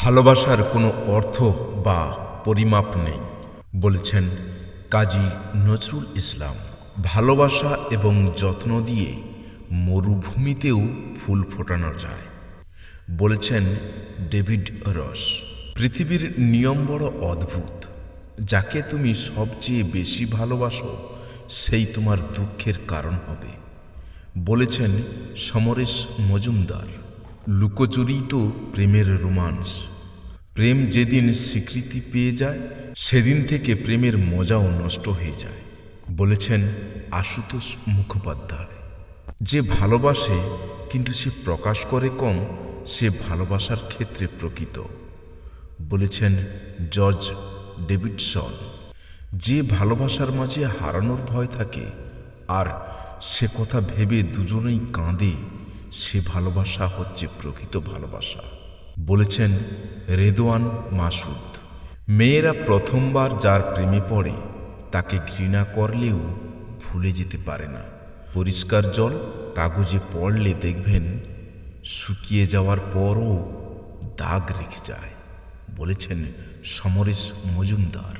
ভালোবাসার কোনো অর্থ বা পরিমাপ নেই, বলেছেন কাজী নজরুল ইসলাম। ভালোবাসা এবং যত্ন দিয়ে মরুভূমিতেও ফুল ফোটানো যায়, বলেছেন ডেভিড রস। পৃথিবীর নিয়ম বড় অদ্ভুত। যাকে তুমি সবচেয়ে বেশি ভালোবাসো, সেই তোমার দুঃখের কারণ হবে, বলেছেন সমরেশ মজুমদার। লুকোচুরি প্রেমের রোমান্স প্রেম যেদিন স্বীকৃতি পেয়ে যায়, সেদিন থেকে প্রেমের মজাও নষ্ট হয়ে যায়, বলেছেন আশুতোষ মুখোপাধ্যায়। যে ভালোবাসে, কিন্তু সে প্রকাশ করে কম, সে ভালোবাসার ক্ষেত্রে প্রকৃত, বলেছেন জর্জ ডেভিডসন। যে ভালোবাসার মাঝে হারানোর ভয় থাকে, আর সে কথা ভেবে দুজনেই কাঁদে সে ভালোবাসা হচ্ছে প্রকৃত ভালোবাসা। বলেছেন রেদওয়ান মাসুদ, মেয়েরা প্রথমবার যার প্রেমে পড়ে, তাকে ঘৃণা করলেও ভুলে যেতে পারে না। পরিষ্কার জল কাগজে পড়লে দেখবেন শুকিয়ে যাওয়ার পরও দাগ রেখে যায়। বলেছেন সমরেশ মজুমদার,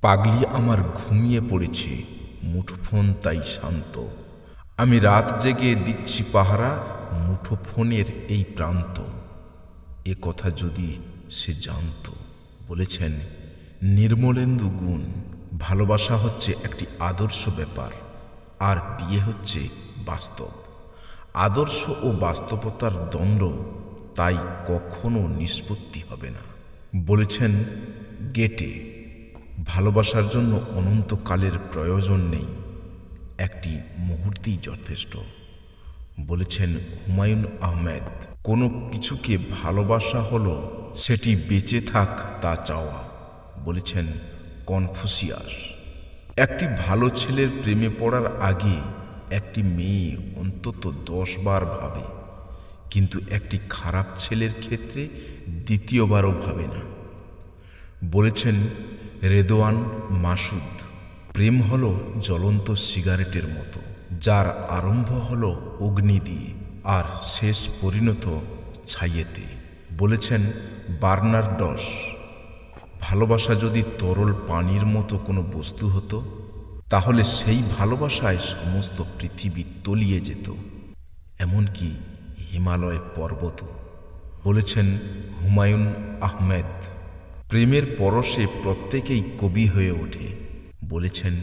পাগলি আমার ঘুমিয়ে পড়েছে, মুঠোফোন তাই শান্ত। আমি রাত জেগে দিচ্ছি পাহারা মুঠোফোনের এই প্রান্ত। এ কথা যদি সে জানত, বলেছেন, নির্মলেন্দু গুণ, ভালোবাসা হচ্ছে একটি আদর্শ ব্যাপার, আর বিয়ে হচ্ছে বাস্তব। আদর্শ ও বাস্তবতার দ্বন্দ্ব তাই কখনো নিষ্পত্তি হবে না। বলেছেন, গেটে, ভালোবাসার জন্য অনন্তকালের প্রয়োজন নেই, একটি মুহূর্তেই যথেষ্ট। বলেছেন হুমায়ুন আহমেদ, কোনো কিছুকে ভালোবাসা হলো, সেটি বেঁচে থাক তা চাওয়া, বলেছেন কনফুসিয়াস। একটি ভালো ছেলের প্রেমে পড়ার আগে একটি মেয়ে অন্তত দশ বার ভাবে, কিন্তু একটি খারাপ ছেলের ক্ষেত্রে দ্বিতীয়বারও ভাবে না। বলেছেন রেদোয়ান মাসুদ, প্রেম হলো জ্বলন্ত সিগারেটের মতো। যার আরম্ভ হল অগ্নি দিয়ে আর শেষ পরিণত ছাইয়েতে। বলেছেন বার্নার্ডস ভালোবাসা যদি তরল পানির মতো কোনো বস্তু হতো, তাহলে সেই ভালোবাসায় সমস্ত পৃথিবী তলিয়ে যেত, এমনকি হিমালয় পর্বত। বলেছেন হুমায়ুন আহমেদ, প্রেমের পরশে প্রত্যেকেই কবি হয়ে ওঠে। বলেছেন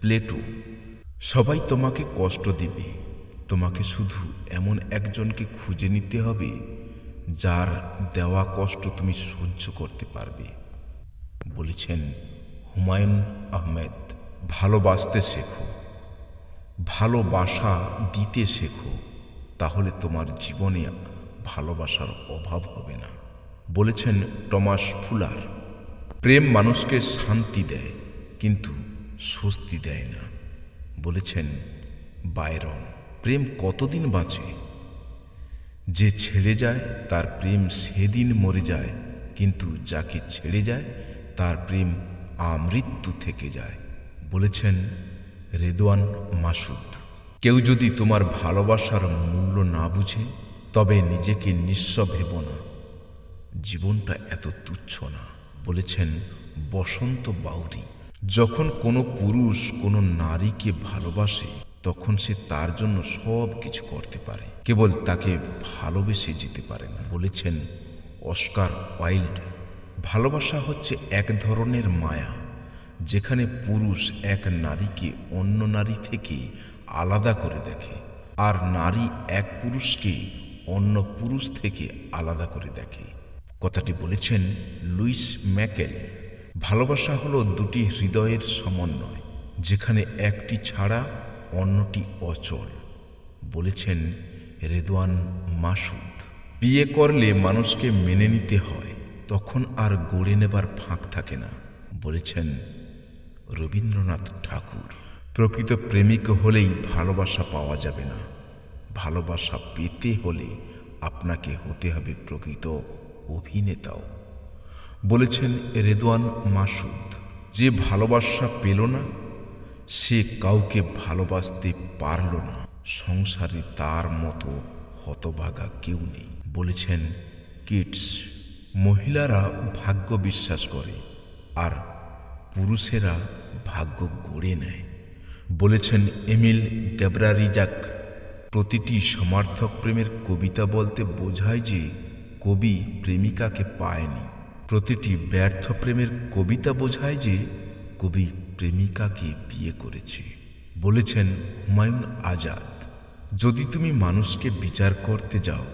প্লেটো সবাই তোমাকে কষ্ট দিবে। তোমাকে শুধু এমন একজনকে খুঁজে নিতে হবে, যার দেওয়া কষ্ট তুমি সহ্য করতে পারবে। বলেছেন হুমায়ুন আহমেদ, ভালোবাসতে শেখো। ভালোবাসা দিতে শেখো, তাহলে তোমার জীবনে ভালোবাসার অভাব হবে না। বলেছেন টমাস ফুলার, প্রেম মানুষকে শান্তি দেয়, কিন্তু স্বস্তি দেয় না। বলেছেন বায়রন প্রেম কতদিন বাঁচে? যে ছেড়ে যায়, তার প্রেম সেদিন মরে যায়, কিন্তু যাকে ছেড়ে যায়, তার প্রেম আমৃত্যু থেকে যায়। বলেছেন রেদওয়ান মাসুদ। কেউ যদি তোমার ভালোবাসার মূল্য না বুঝে, তবে নিজেকে নিঃস্ব ভেব না। জীবনটা এত তুচ্ছ না, বলেছেন বসন্ত বাউরি। যখন কোনো পুরুষ কোনো নারীকে ভালোবাসে, তখন সে তার জন্য সব কিছু করতে পারে। কেবল তাকে ভালোবেসে যেতে পারে না। বলেছেন অস্কার ওয়াইল্ড, ভালোবাসা হচ্ছে এক ধরনের মায়া, যেখানে পুরুষ এক নারীকে অন্য নারী থেকে আলাদা করে দেখে, আর নারী এক পুরুষকে অন্য পুরুষ থেকে আলাদা করে দেখে। কথাটি বলেছেন লুইস ম্যাকেল ভালোবাসা হলো দুটি হৃদয়ের সমন্বয়, যেখানে একটি ছাড়া অন্যটি অচল, বলেছেন রেদওয়ান মাসুদ। বিয়ে করলে মানুষকে মেনে নিতে হয়, তখন আর গড়ে নেবার ফাঁক থাকে না, বলেছেন রবীন্দ্রনাথ ঠাকুর। প্রকৃত প্রেমিক হলেই ভালোবাসা পাওয়া যাবে না, ভালোবাসা পেতে হলে আপনাকে হতে হবে প্রকৃত অভিনেতাও। বলেছেন রেদওয়ান মাসুদ, যে ভালোবাসা পেল না, সে কাউকে ভালোবাসতে পারল না। সংসারে তার মতো হতভাগা কেউ নেই। বলেছেন কিডস, মহিলারা ভাগ্য বিশ্বাস করে, আর পুরুষেরা ভাগ্য গড়ে নেয়। বলেছেন এমিল গ্যাব্রারিজাক প্রতিটি সমার্থক প্রেমের কবিতা বলতে বোঝায় যে কবি প্রেমিকাকে পায়নি। প্রতিটি ব্যর্থ প্রেমের কবিতা বোঝায় যে কবি প্রেমিকাকে বিয়ে করেছে। বলেছেন হুমায়ুন আজাদ, যদি তুমি মানুষকে বিচার করতে যাও,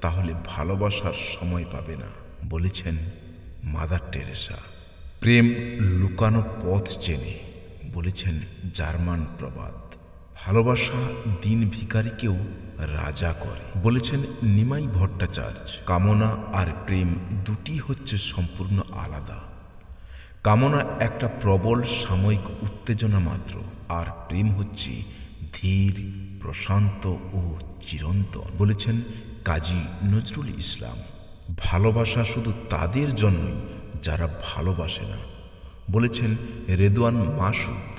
তাহলে ভালোবাসার সময় পাবে না। বলেছেন মাদার টেরেসা, প্রেম লুকানো পথ চেনে, বলেছেন জার্মান প্রবাদ। ভালোবাসা দিন ভিখারিকেও রাজা করে। বলেছেন, নিমাই ভট্টাচার্য, কামনা আর প্রেম দুটি হচ্ছে সম্পূর্ণ আলাদা। কামনা একটা প্রবল সাময়িক উত্তেজনা মাত্র, আর প্রেম হচ্ছে ধীর, প্রশান্ত ও চিরন্তন। বলেছেন কাজী নজরুল ইসলাম, ভালোবাসা শুধু তাদের জন্যই যারা ভালোবাসে না। বলেছেন রেদওয়ান মাসুদ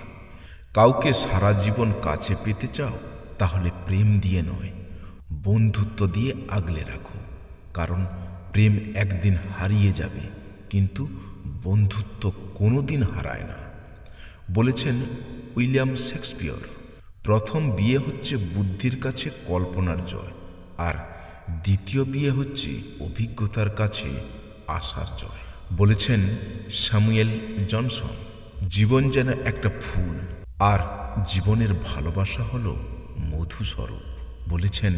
কাউকে সারা জীবন কাছে পেতে চাও, তাহলে প্রেম দিয়ে নয়, বন্ধুত্ব দিয়ে আগলে রাখো। কারণ প্রেম একদিন হারিয়ে যাবে, কিন্তু বন্ধুত্ব কোনোদিন হারায় না। বলেছেন উইলিয়াম শেক্সপিয়র, প্রথম বিয়ে হচ্ছে বুদ্ধির কাছে কল্পনার জয়, আর দ্বিতীয় বিয়ে হচ্ছে অভিজ্ঞতার কাছে আশার জয়। বলেছেন স্যামুয়েল জনসন, জীবন যেন একটা ফুল আর জীবনের ভালোবাসা হলো মধুস্বরূপ। বলেছেন,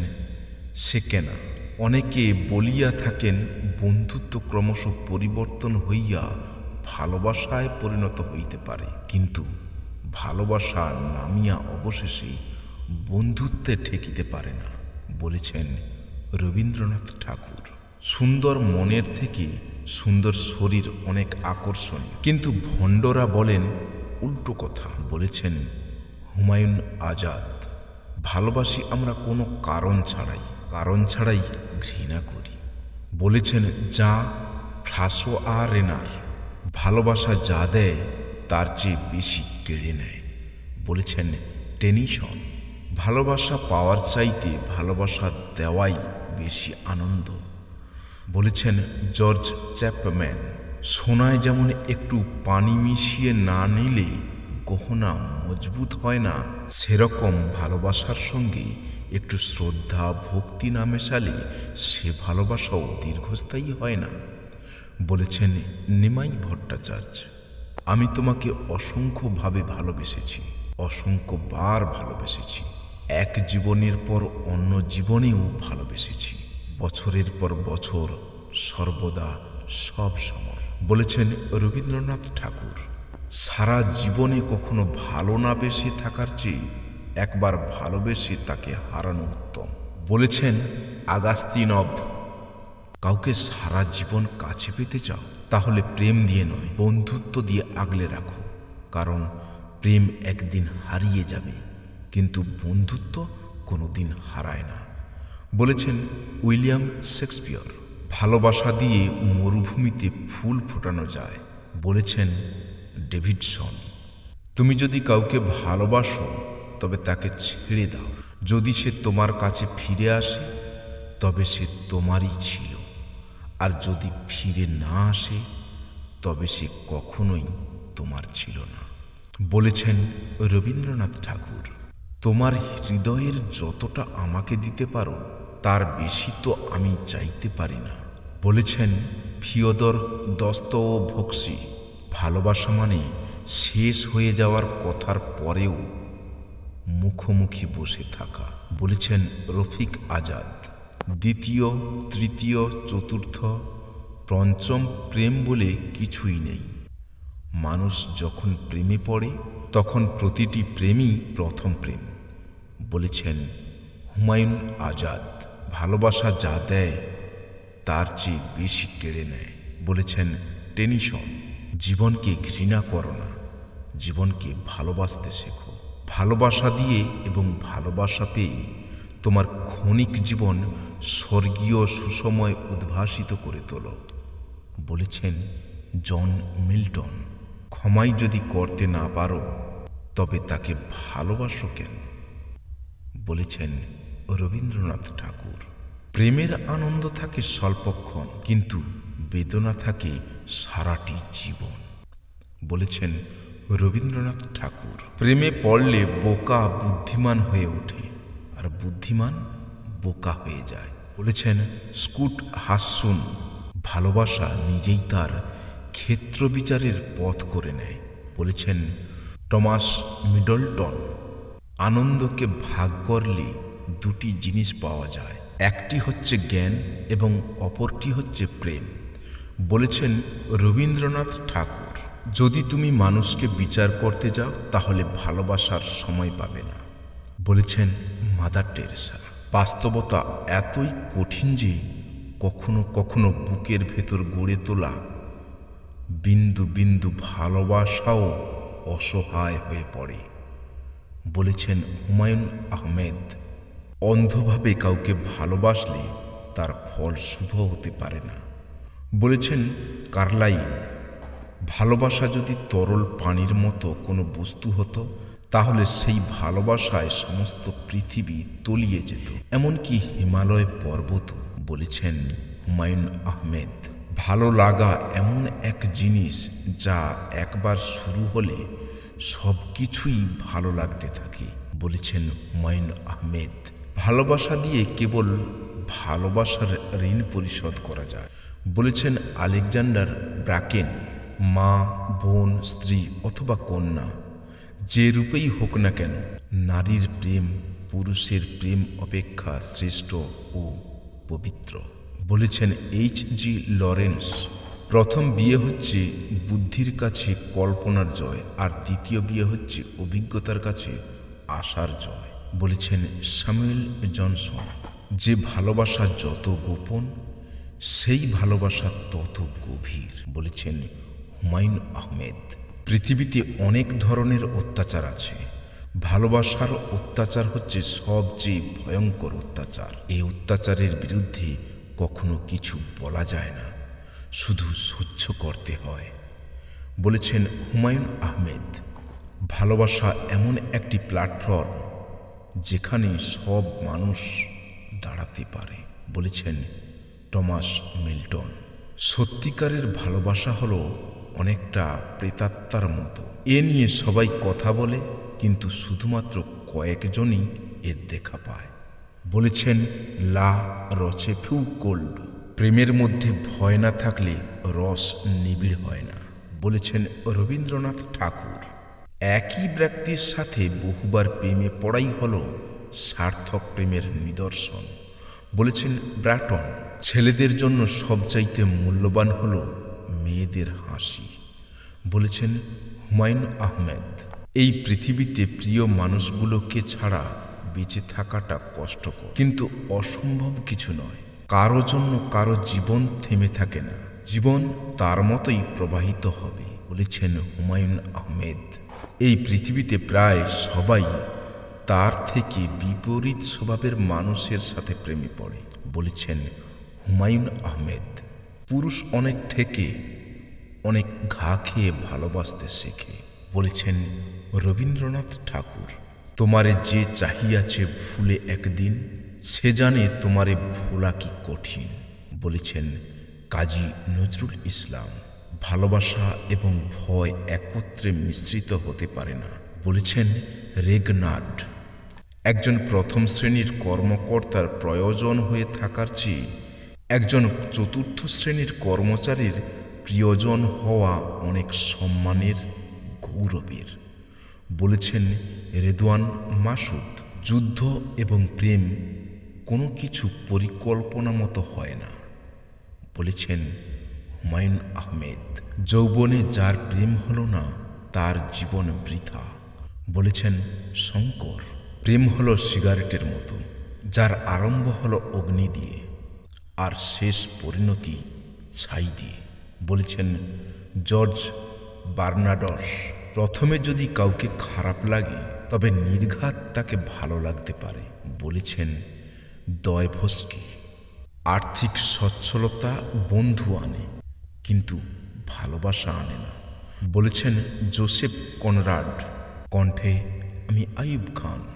সে কেনা? অনেকে বলিয়া থাকেন, বন্ধুত্ব ক্রমশ পরিবর্তন হইয়া ভালোবাসায় পরিণত হইতে পারে। কিন্তু ভালোবাসা নামিয়া অবশেষে বন্ধুত্বে ঠেকিতে পারে না। বলেছেন রবীন্দ্রনাথ ঠাকুর। সুন্দর মনের থেকে সুন্দর শরীর অনেক আকর্ষণীয়। কিন্তু ভণ্ডরা বলেন উল্টো কথা বলেছেন হুমায়ুন আজাদ, ভালোবাসি আমরা কোনো কারণ ছাড়াই কারণ ছাড়াই ঘৃণা করি। বলেছেন যা ফ্রাসো আর রেনার, ভালোবাসা যা দেয় তার চেয়ে বেশি কেড়ে নেয়। বলেছেন টেনিশন ভালোবাসা পাওয়ার চাইতে ভালোবাসা দেওয়াই বেশি আনন্দ। বলেছেন জর্জ চ্যাপম্যান সোনায় যেমন একটু পানি মিশিয়ে না নিলে গহনা মজবুত হয় না, সেরকম ভালোবাসার সঙ্গে একটু শ্রদ্ধা, ভক্তি না মেশালে সে ভালোবাসাও দীর্ঘস্থায়ী হয় না। বলেছেন নিমাই ভট্টাচার্য, আমি তোমাকে অসংখ্যভাবে ভালোবেসেছি, অসংখ্যবার ভালোবেসেছি। এক জীবনের পর অন্য জীবনেও ভালোবেসেছি। বছরের পর বছর সর্বদা সব সময়। বলেছেন রবীন্দ্রনাথ ঠাকুর, সারা জীবনে কখনো ভালো না বেসে থাকার চেয়ে একবার ভালোবেসে তাকে হারানো উত্তম। বলেছেন আগাস্তিনব, কাউকে সারা জীবন কাছে পেতে চাও, তাহলে প্রেম দিয়ে নয়, বন্ধুত্ব দিয়ে আগলে রাখো। কারণ প্রেম একদিন হারিয়ে যাবে, কিন্তু বন্ধুত্ব কোনোদিন হারায় না। বলেছেন উইলিয়াম শেক্সপিয়র। ভালোবাসা দিয়ে মরুভূমিতে ফুল ফোটানো যায়, বলেছেন ডেভিডসন। তুমি যদি কাউকে ভালোবাসো, তবে তাকে ছেড়ে দাও। যদি সে তোমার কাছে ফিরে আসে, তবে সে তোমারই ছিল। আর যদি ফিরে না আসে, তবে সে কখনোই তোমার ছিল না। বলেছেন রবীন্দ্রনাথ ঠাকুর, তোমার হৃদয়ের যতটা আমাকে দিতে পারো, তার বেশি তো আমি চাইতে পারি না। বলেছেন ফিওদর দস্ত ও ভক্সি ভালোবাসা মানে শেষ হয়ে যাওয়ার কথার পরেও মুখোমুখি বসে থাকা। বলেছেন রফিক আজাদ। দ্বিতীয়, তৃতীয়, চতুর্থ, পঞ্চম প্রেম বলে কিছুই নেই। মানুষ যখন প্রেমে পড়ে, তখন প্রতিটি প্রেমই প্রথম প্রেম। বলেছেন হুমায়ুন আজাদ, ভালোবাসা যা দেয় তার চেয়ে বেশি কেড়ে নেয়। বলেছেন, টেনিসন, জীবনকে ঘৃণা করো না। জীবনকে ভালোবাসতে শেখো। ভালোবাসা দিয়ে এবং ভালোবাসা পেয়ে তোমার ক্ষণিক জীবন স্বর্গীয় সুসময় উদ্ভাসিত করে তোলো। বলেছেন জন মিল্টন। ক্ষমাই যদি করতে না পারো, তবে তাকে ভালোবাসো কেন? বলেছেন রবীন্দ্রনাথ ঠাকুর। প্রেমের আনন্দ থাকে স্বল্পক্ষণ, কিন্তু বেদনা থাকে সারাটি জীবন। বলেছেন রবীন্দ্রনাথ ঠাকুর। প্রেমে পড়লে বোকা বুদ্ধিমান হয়ে ওঠে, আর বুদ্ধিমান বোকা হয়ে যায়। বলেছেন স্কুট হাসুন, ভালোবাসা নিজেই তার ক্ষেত্র বিচারের পথ করে নেয়। বলেছেন টমাস মিডলটন, আনন্দকে ভাগ করলে দুটি জিনিস পাওয়া যায় একটি হচ্ছে জ্ঞান এবং অপরটি হচ্ছে প্রেম। বলেছেন রবীন্দ্রনাথ ঠাকুর, যদি তুমি মানুষকে বিচার করতে যাও, তাহলে ভালোবাসার সময় পাবে না। বলেছেন মাদার টেরেসা। বাস্তবতা এতই কঠিন যে কখনো কখনো বুকের ভেতর গড়ে তোলা বিন্দু বিন্দু ভালোবাসাও অসহায় হয়ে পড়ে। বলেছেন হুমায়ুন আহমেদ। অন্ধভাবে কাউকে ভালোবাসলে তার ফল শুভ হতে পারে না। বলেছেন কার্লাইল, ভালোবাসা যদি তরল পানির মতো কোনো বস্তু হতো, তাহলে সেই ভালোবাসায় সমস্ত পৃথিবী তলিয়ে যেত। এমনকি হিমালয় পর্বত, বলেছেন হুমায়ুন আহমেদ। ভালো লাগা এমন এক জিনিস যা একবার শুরু হলে সব কিছুই ভালো লাগতে থাকে, বলেছেন হুমায়ুন আহমেদ। ভালোবাসা দিয়ে কেবল ভালোবাসার ঋণ পরিশোধ করা যায়। বলেছেন আলেকজান্ডার ব্রাকেন মা, বোন, স্ত্রী অথবা কন্যা, যে রূপেই হোক না কেন, নারীর প্রেম, পুরুষের প্রেম অপেক্ষা শ্রেষ্ঠ ও পবিত্র। বলেছেন এইচ জি লরেন্স, প্রথম বিয়ে হচ্ছে বুদ্ধির কাছে কল্পনার জয়, আর দ্বিতীয় বিয়ে হচ্ছে অভিজ্ঞতার কাছে আশার জয়। বলেছেন সামুয়েল জনসন, যে ভালোবাসা যত গোপন, সেই ভালোবাসা তত গভীর, বলেছেন হুমায়ুন আহমেদ। পৃথিবীতে অনেক ধরনের অত্যাচার আছে। ভালোবাসার অত্যাচার হচ্ছে সবচেয়ে ভয়ঙ্কর অত্যাচার। এই অত্যাচারের বিরুদ্ধে কখনো কিছু বলা যায় না, শুধু সহ্য করতে হয়, বলেছেন হুমায়ুন আহমেদ। ভালোবাসা এমন একটি প্ল্যাটফর্ম যেখানে সব মানুষ দাঁড়াতে পারে, বলেছেন টমাস মিল্টন। সত্যিকারের ভালোবাসা হলো অনেকটা প্রেতাত্মার মতো। এ নিয়ে সবাই কথা বলে, কিন্তু শুধুমাত্র কয়েকজনই এর দেখা পায়। বলেছেন, লা রচে ফিউ কোল্ড। প্রেমের মধ্যে ভয় না থাকলে রস নিবিড় হয় না। বলেছেন রবীন্দ্রনাথ ঠাকুর। একই ব্যক্তির সাথে বহুবার প্রেমে পড়াই হল সার্থক প্রেমের নিদর্শন। বলেছেন ব্র্যাটন ছেলেদের জন্য সবচাইতে মূল্যবান হল মেয়েদের হাসি। বলেছেন হুমায়ুন আহমেদ, এই পৃথিবীতে প্রিয় মানুষগুলোকে ছাড়া বেঁচে থাকাটা কষ্টকর। কিন্তু অসম্ভব কিছু নয়, কারও জন্য কারও জীবন থেমে থাকে না। জীবন তার মতোই প্রবাহিত হবে। বলেছেন হুমায়ুন আহমেদ। এই পৃথিবীতে প্রায় সবাই তার থেকে বিপরীত স্বভাবের মানুষের সাথে প্রেমে পড়ে, বলেছেন হুমায়ুন আহমেদ। পুরুষ অনেক ঠেকে, অনেক ঘা খেয়ে ভালোবাসতে শেখে, বলেছেন রবীন্দ্রনাথ ঠাকুর। তোমারে যে চাহিয়াছে ভুলে একদিন, সে জানে তোমারে ভোলা কি কঠিন, বলেছেন কাজী নজরুল ইসলাম। ভালোবাসা এবং ভয় একত্রে মিশ্রিত হতে পারে না। বলেছেন রেগনাড। একজন প্রথম শ্রেণির কর্মকর্তার প্রয়োজন হয়ে থাকার চেয়ে একজন চতুর্থ শ্রেণির কর্মচারীর প্রিয়জন হওয়া অনেক সম্মানের গৌরবের। বলেছেন রেদওয়ান মাসুদ, যুদ্ধ এবং প্রেম কোনো কিছু পরিকল্পনা মতো হয় না। বলেছেন হুমায়ুন আহমেদ। যৌবনে যার প্রেম হলো না, তার জীবন বৃথা। বলেছেন শঙ্কর, প্রেম হলো সিগারেটের মতো, যার আরম্ভ হলো অগ্নি দিয়ে, আর শেষ পরিণতি ছাই দিয়ে। বলেছেন জর্জ বার্নাডস, প্রথমে যদি কাউকে খারাপ লাগে, তবে নির্ঘাত তাকে ভালো লাগতে পারে। বলেছেন দয় দয়ভস্কি আর্থিক সচ্ছলতা বন্ধু আনে কিন্তু ভালোবাসা আনে না। বলেছেন জোসেফ কনরাড কণ্ঠে আমি আইব খান।